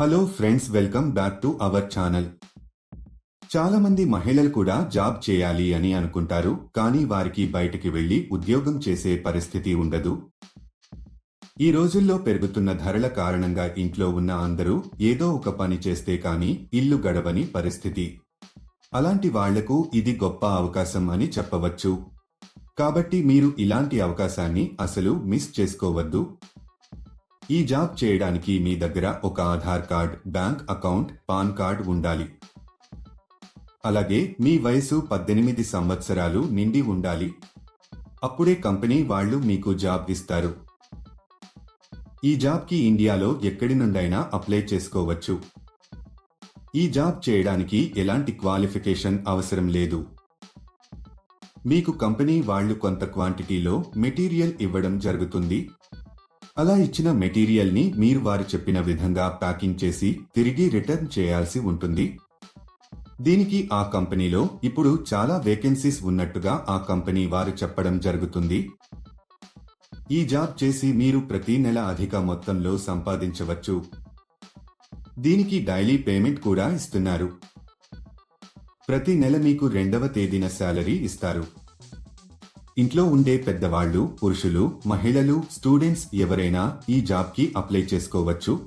Hello friends welcome back to our channel చాలా మంది మహిళలు కూడా జాబ్ చేయాలి అని అనుకుంటారు కానీ వారికి బయటికి వెళ్ళి ఉద్యోగం చేసే పరిస్థితి ఉండదు. ఈ రోజుల్లో పెరుగుతున్న ధరల కారణంగా ఇంట్లో ఉన్న అందరూ ఏదో ఒక పని చేస్తే కానీ ఇల్లు గడవని పరిస్థితి. అలాంటి వాళ్ళకు ఇది గొప్ప అవకాశం అని చెప్పవచ్చు. కాబట్టి మీరు ఇలాంటి అవకాశాన్ని అసలు మిస్ చేసుకోవద్దు. ఈ జాబ్ చేయడానికి మీ దగ్గర ఒక Aadhaar card bank account PAN card ఉండాలి. అలాగే మీ వయసు పద్దెనిమిది సంవత్సరాలు నిండి ఉండాలి. అప్పుడే కంపెనీ వాళ్ళు మీకు జాబ్ ఇస్తారు. ఈ జాబ్కి ఇండియాలో ఎక్కడి నుండైనా అప్లై చేసుకోవచ్చు. ఈ జాబ్ చేయడానికి ఎలాంటి క్వాలిఫికేషన్ అవసరం లేదు. మీకు కంపెనీ వాళ్ళు కొంత క్వాంటిటీలో మెటీరియల్ ఇవ్వడం జరుగుతుంది. అలా ఇచ్చిన మెటీరియల్ని మీరు వారు చెప్పిన విధంగా ప్యాకింగ్ చేసి తిరిగి రిటర్న్ చేయాల్సి ఉంటుంది. దీనికి ఆ కంపెనీలో ఇప్పుడు చాలా వేకెన్సీస్ ఉన్నట్టుగా ఆ కంపెనీ వారు చెప్పడం జరుగుతుంది. ఈ జాబ్ చేసి మీరు ప్రతి నెల అధిక మొత్తంలో సంపాదించవచ్చు. దీనికి డైలీ పేమెంట్ కూడా ఇస్తున్నారు. ప్రతి నెల మీకు రెండవ తేదీన శాలరీ ఇస్తారు. ఇంట్లో ఉండే పెద్దవాళ్ళు పురుషులు మహిళలు స్టూడెంట్స్ ఎవరైనా ఈ జాబ్కి అప్లై చేసుకోవచ్చు.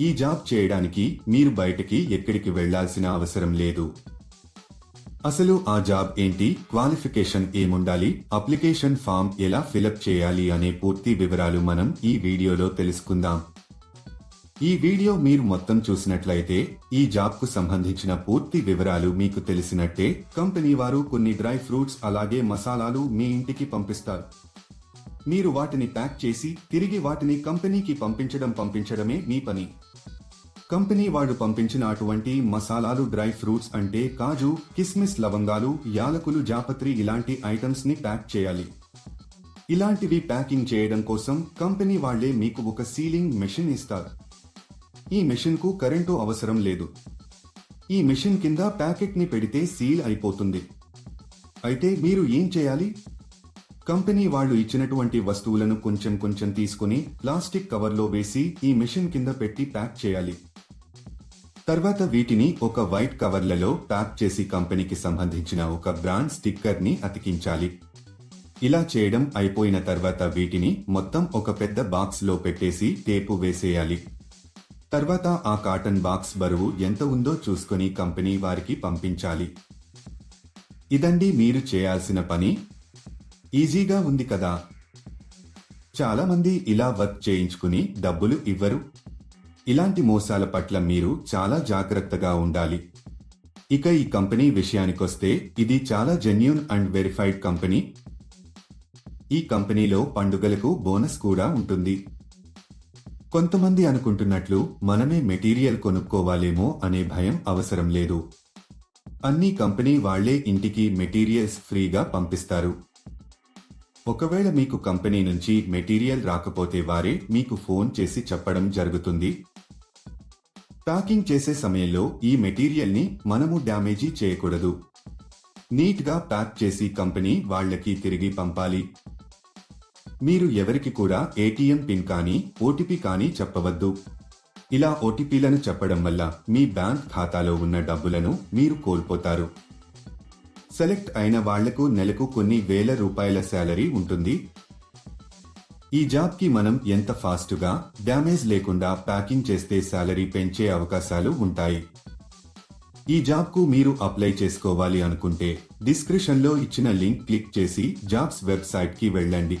ఈ జాబ్ చేయడానికి మీరు బయటకి ఎక్కడికి వెళ్ళాల్సిన అవసరం లేదు. అసలు ఆ జాబ్ ఏంటి? క్వాలిఫికేషన్ ఏముండాలి? అప్లికేషన్ ఫామ్ ఎలా ఫిలప్ చేయాలి? అనే పూర్తి వివరాలు మనం ఈ వీడియోలో తెలుసుకుందాం. ఈ వీడియో మీరు మొత్తం చూసినట్లయితే ఈ జాబ్కు సంబంధించిన పూర్తి వివరాలు మీకు తెలిసినట్టే కంపెనీ వారు కొన్ని డ్రై ఫ్రూట్స్ అలాగే మసాలాలు మీ ఇంటికి పంపిస్తారు. మీరు వాటిని ప్యాక్ చేసి తిరిగి వాటిని కంపెనీకి పంపించడం పంపించడమే మీ పని. కంపెనీ వాడు పంపించిన అటువంటి మసాలాలు డ్రై ఫ్రూట్స్ అంటే కాజు కిస్మిస్ లవంగాలు యాలకులు జాపత్రి ఇలాంటి ఐటమ్స్ని ప్యాక్ చేయాలి. ఇలాంటివి ప్యాకింగ్ చేయడం కోసం కంపెనీ వాళ్ళే మీకు ఒక సీలింగ్ మెషిన్ ఇస్తారు. ఈ మెషిన్కు కరెంటు అవసరం లేదు. ఈ మెషిన్ కింద ప్యాకెట్ని పెడితే సీల్ అయిపోతుంది. అయితే మీరు ఏం చేయాలి? కంపెనీ వాళ్ళు ఇచ్చినటువంటి వస్తువులను కొంచెం కొంచెం తీసుకుని ప్లాస్టిక్ కవర్లో వేసి ఈ మెషిన్ కింద పెట్టి ప్యాక్ చేయాలి. తర్వాత వీటిని ఒక వైట్ కవర్లలో ప్యాక్ చేసి కంపెనీకి సంబంధించిన ఒక బ్రాండ్ స్టిక్కర్ని అతికించాలి. ఇలా చేయడం అయిపోయిన తర్వాత వీటిని మొత్తం ఒక పెద్ద బాక్స్లో పెట్టేసి టేపు వేసేయాలి. తర్వాత ఆ కాటన్ బాక్స్ బరువు ఎంత ఉందో చూసుకుని కంపెనీ వారికి పంపించాలి. ఇదండి మీరు చేయాల్సిన పని. ఈజీగా ఉంది కదా. చాలామంది ఇలా వర్క్ చేయించుకుని డబ్బులు ఇవ్వరు. ఇలాంటి మోసాల పట్ల మీరు చాలా జాగ్రత్తగా ఉండాలి. ఇక ఈ కంపెనీ విషయానికొస్తే ఇది చాలా జెన్యున్ అండ్ వెరిఫైడ్ కంపెనీ. ఈ కంపెనీలో పండుగలకు బోనస్ కూడా ఉంటుంది. కొంతమంది అనుకుంటున్నట్లు మనమే మెటీరియల్ కొనుక్కోవాలేమో అనే భయం అవసరం లేదు. అన్ని కంపెనీ వాళ్ళే ఇంటికి మెటీరియల్స్ ఫ్రీగా పంపిస్తారు. ఒకవేళ మీకు కంపెనీ నుంచి మెటీరియల్ రాకపోతే వారే మీకు ఫోన్ చేసి చెప్పడం జరుగుతుంది. ప్యాకింగ్ చేసే సమయంలో ఈ మెటీరియల్ని మనము డ్యామేజీ చేయకూడదు. నీట్గా ప్యాక్ చేసి కంపెనీ వాళ్ళకి తిరిగి పంపాలి. మీరు ఎవరికి కూడా ఏటీఎం పిన్ కానీ ఓటీపీ కానీ చెప్పవద్దు. ఇలా ఓటీపీలను చెప్పడం వల్ల మీ బ్యాంక్ ఖాతాలో ఉన్న డబ్బులను మీరు కోల్పోతారు. సెలెక్ట్ అయిన వాళ్ళకు నెలకు కొన్ని వేల రూపాయల శాలరీ ఉంటుంది. ఈ జాబ్కి మనం ఎంత ఫాస్ట్గా డ్యామేజ్ లేకుండా ప్యాకింగ్ చేస్తే శాలరీ పెంచే అవకాశాలు ఉంటాయి. ఈ జాబ్కు మీరు అప్లై చేసుకోవాలి అనుకుంటే డిస్క్రిప్షన్లో ఇచ్చిన లింక్ క్లిక్ చేసి జాబ్స్ వెబ్సైట్కి వెళ్ళండి.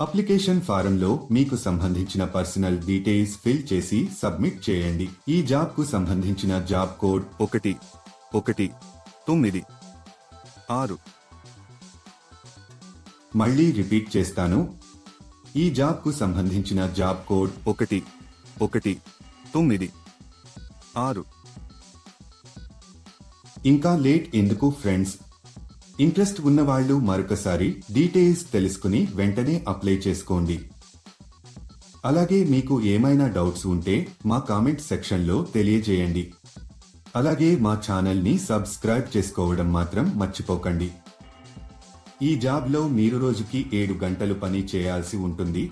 అప్లికేషన్ ఫారంలో మీకు సంబంధించిన పర్సనల్ డీటెయిల్స్ ఫిల్ చేసి సబ్మిట్ చేయండి. ఈ జాబ్కు సంబంధించిన జాబ్ కోడ్ ఒకటి ఒకటి తొమ్మిది ఆరు. మళ్ళీ రిపీట్ చేస్తాను. ఈ జాబ్కు సంబంధించిన జాబ్ కోడ్ ఒకటి ఒకటి తొమ్మిది ఆరు. ఇంకా లేట్ ఎందుకు ఫ్రెండ్స్? ఇంట్రెస్ట్ ఉన్నవాళ్ళు మరొకసారి డీటెయిల్స్ తెలుసుకుని వెంటనే అప్లై చేసుకోండి. అలాగే మీకు ఏమైనా డౌట్స్ ఉంటే మా కామెంట్ సెక్షన్లో తెలియజేయండి. అలాగే మా ఛానల్ని సబ్స్క్రైబ్ చేసుకోవడం మాత్రం మర్చిపోకండి. ఈ జాబ్లో మీరు రోజుకి ఏడు గంటలు పని చేయాల్సి ఉంటుంది.